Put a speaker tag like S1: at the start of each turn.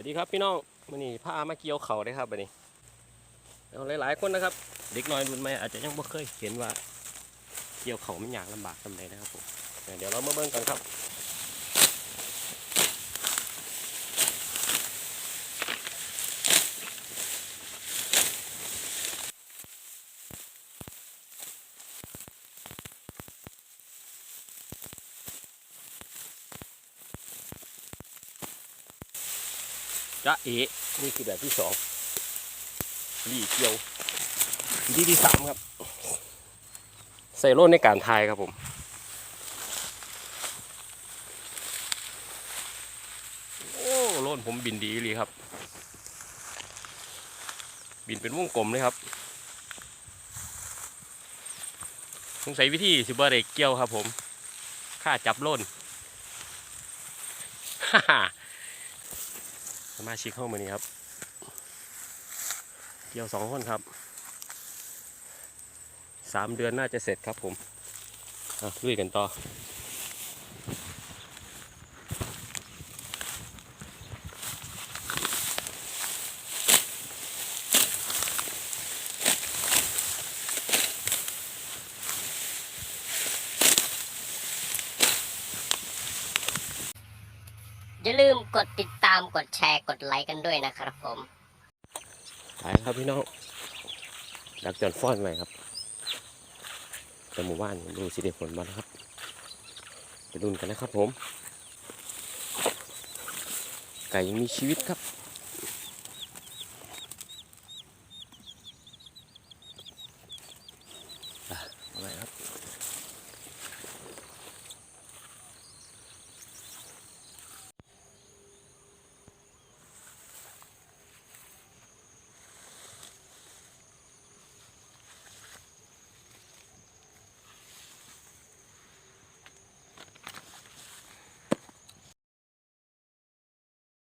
S1: วัสดีครับพี่น้องวันนี้พามาเกี่ยวเขาเลยครับวันนี้เอาหลายๆคนนะครับ เด็กน้อยรุ่นใหม่อาจจะยังไม่เคยเห็นว่า เกี่ยวเขามันยากลำบากทำไดนะครับผมเดี๋ยวเรามาเบิ่งกันครับ จะเอนี่คือแบบที่สองลีเกียวดีที่สามครับ ใส่โล่นในการทายครับผมโอ้โล่นผมบินดีเลยครับ บินเป็นวงกลมเลยครับสงสัยวิธีสิบเรกเกี่ยวครับผมค่าจับโล่นฮ่าฮ่า สมาชิกเข้ามานี่ครับ เกี่ยวสองคนครับสามเดือนน่าจะเสร็จครับผมอะลุยกันต่อ
S2: อย่าลืมกดติดตามกดแชร์กดไลค์กันด้วยนะครับผม
S1: ไปครับพี่น้องดักจอนฟ้อนไหมครับแต่หมู่บ้านดูสิเด็ผลบ้าครับจะดุนกันนะครับผม ไก่ยังมีชีวิตครับไรครับ